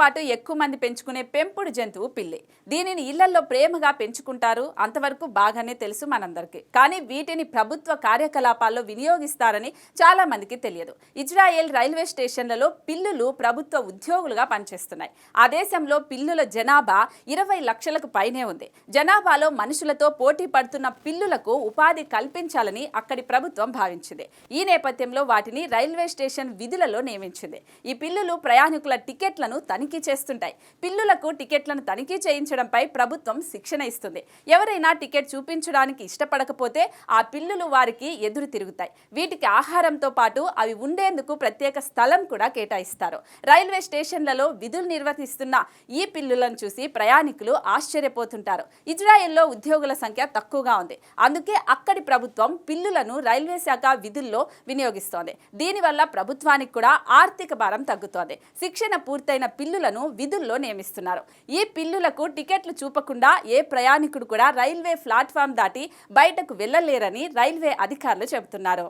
పాటు ఎక్కువ మంది పెంచుకునే పెంపుడు జంతువు పిల్లి. దీనిని ఇళ్ళలో ప్రేమగా పెంచుకుంటారు. అంతవరకు బాగానే తెలుసు మనందరికీ. కానీ వీటిని ప్రభుత్వ కార్యకలాపాల్లో వినియోగిస్తారని చాలా మందికి తెలియదు. ఇజ్రాయెల్ రైల్వే స్టేషన్లలో పిల్లులు ప్రభుత్వ ఉద్యోగులుగా పనిచేస్తున్నాయి. ఆ దేశంలో పిల్లుల జనాభా ఇరవై లక్షలకు పైనే ఉంది. జనాభాలో మనుషులతో పోటీ పడుతున్న పిల్లులకు ఉపాధి కల్పించాలని అక్కడి ప్రభుత్వం భావించింది. ఈ నేపథ్యంలో వాటిని రైల్వే స్టేషన్ విధులలో నియమించింది. ఈ పిల్లులు ప్రయాణికుల టికెట్లను తనిఖీ చేస్తుంటాయి. పిల్లులకు టికెట్లను తనిఖీ చేయించడంపై ప్రభుత్వం శిక్షణ ఇస్తుంది. ఎవరైనా టికెట్ చూపించడానికి ఇష్టపడకపోతే ఆ పిల్లులు వారికి ఎదురు తిరుగుతాయి. వీటికి ఆహారంతో పాటు అవి ఉండేందుకు ప్రత్యేక స్థలం కూడా కేటాయిస్తారు. రైల్వే స్టేషన్లలో విధులు నిర్వర్తిస్తున్న ఈ పిల్లులను చూసి ప్రయాణికులు ఆశ్చర్యపోతుంటారు. ఇజ్రాయెల్లో ఉద్యోగుల సంఖ్య తక్కువగా ఉంది. అందుకే అక్కడి ప్రభుత్వం పిల్లులను రైల్వే శాఖ విధుల్లో వినియోగిస్తోంది. దీనివల్ల ప్రభుత్వానికి కూడా ఆర్థిక భారం తగ్గుతోంది. శిక్షణ పూర్తయిన పిల్లు పిల్లులను విధుల్లో నియమిస్తున్నారు. ఈ పిల్లులకు టికెట్లు చూపకుండా ఏ ప్రయాణికుడు కూడా రైల్వే ప్లాట్ఫామ్ దాటి బయటకు వెళ్ళలేరని రైల్వే అధికారులు చెబుతున్నారు.